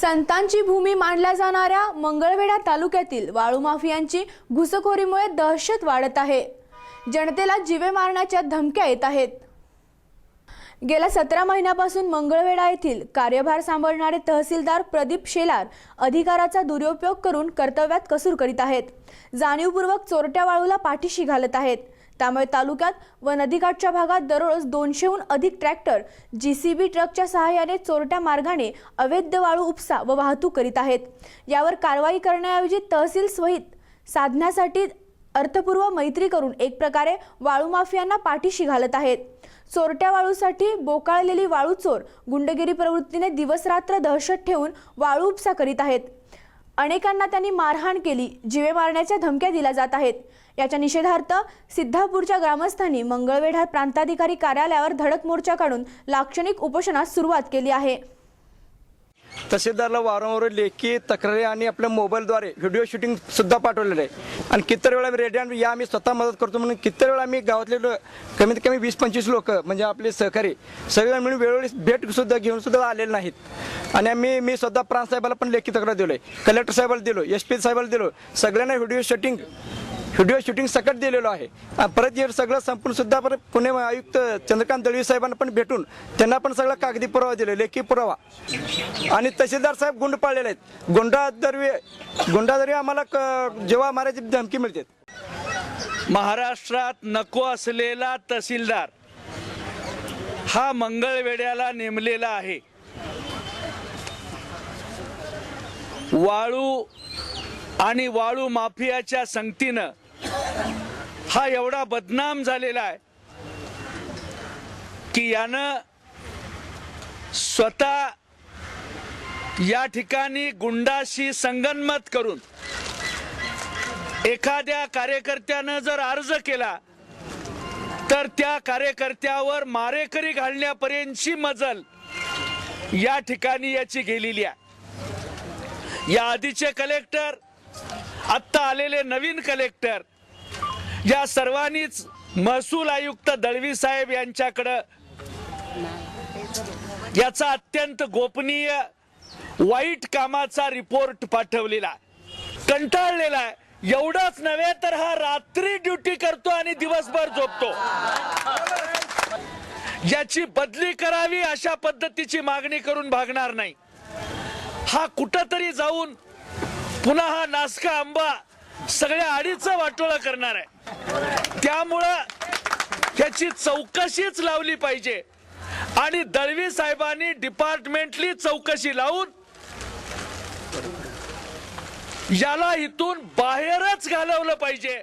संतांची भूमी मानल्या जाणाऱ्या मंगळवेढा तालुक्यातील वाळू माफियांची घुसखोरीमुळे दहशत वाढत आहे. जनतेला जीवे मारण्याच्या धमक्या येत आहेत. गेल्या सतरा महिन्यापासून मंगळवेढा येथील कार्यभार सांभाळणारे तहसीलदार प्रदीप शेलार अधिकाराचा दुरुपयोग करून कर्तव्यात कसूर करीत आहेत. जाणीवपूर्वक चोरट्या वाळूला पाठीशी घालत आहेत. त्यामुळे तालुक्यात व नदीकाठच्या भागात दररोज दोनशेहून अधिक ट्रॅक्टर जीसीबी ट्रकच्या सहाय्याने चोरट्या मार्गाने अवैध वाळू उपसा व वाहतूक करीत आहेत. यावर कारवाई करण्याऐवजी तहसील स्वहित साधण्यासाठी अर्थपूर्व मैत्री करून एक प्रकारे वाळू माफियांना पाठीशी घालत आहेत. चोरट्या वाळूसाठी बोकाळलेली वाळू चोर गुंडगिरी प्रवृत्तीने दिवसरात्र दहशत ठेवून वाळू उपसा करीत आहेत. अनेकांना त्यांनी मारहाण केली जिवे मारण्याच्या धमक्या दिल्या जात आहेत. याच्या निषेधार्थ सिद्धापूरच्या ग्रामस्थांनी मंगळवेढा प्रांताधिकारी कार्यालयावर धडक मोर्चा काढून लाक्षणिक उपोषणास सुरुवात केली आहे. तहसीलदारला वारंवार लेखी तक्रारी आणि आपल्या मोबाईलद्वारे व्हिडिओ शूटिंग सुद्धा पाठवलेलं आहे. आणि किती वेळा आम्ही या आम्ही स्वतः मदत करतो म्हणून किती वेळा आम्ही गावातले कमीत कमी वीस पंचवीस लोक म्हणजे आपले सहकारी सगळे मिळून वेळोवेळी भेट सुद्धा घेऊन सुद्धा आलेले नाहीत. आणि आम्ही मी स्वतः प्रांत साहेबाला पण लेखी तक्रार दिलो आहे कलेक्टर साहेबाला दिलो एस पी साहेबाला दिलो सगळ्यांना व्हिडिओ शूटिंग व्हिडिओ शूटिंग सकट दिलेलो आहे. परत हे सगळं संपून सुद्धा परत पुणे आयुक्त चंद्रकांत दळवी साहेबांना पण भेटून त्यांना पण सगळा कागदी पुरावा दिला लेखी पुरावा. आणि तहसीलदार साहेब गुंड पाळलेले आहेत. गुंडादरवी गुंडादरवी आम्हाला क- जेव्हा मारायची धमकी मिळते. महाराष्ट्रात नको असलेला तहसीलदार हा मंगळवेड्याला नेमलेला आहे. वाळू आणि वाळू माफियाच्या संगतीनं हा एवढा बदनाम झालेला आहे की यानं स्वतः या ठिकाणी गुंडाशी संगनमत करून एखाद्या कार्यकर्त्यानं जर अर्ज केला तर त्या कार्यकर्त्यावर मारेकरी घालण्यापर्यंतची मजल या ठिकाणी याची गेलेली आहे. या आधीचे कलेक्टर आत्ता आलेले नवीन कलेक्टर या सर्वांनीच महसूल आयुक्त दळवी साहेब यांच्याकडं याचा अत्यंत गोपनीय वाईट कामाचा रिपोर्ट पाठवलेला कंटाळलेला आहे. एवढाच नव्हे तर हा रात्री ड्युटी करतो आणि दिवसभर झोपतो. याची बदली करावी अशा पद्धतीची मागणी करून भागणार नाही. हा कुठंतरी जाऊन पुन्हा हा नासका आंबा सगळ्या अडीचा वाटोळा करणार आहे. त्यामुळं त्याची चौकशीच लावली पाहिजे. आणि दळवी साहेबांनी डिपार्टमेंटली चौकशी लावून याला इथून बाहेरच घालवलं पाहिजे.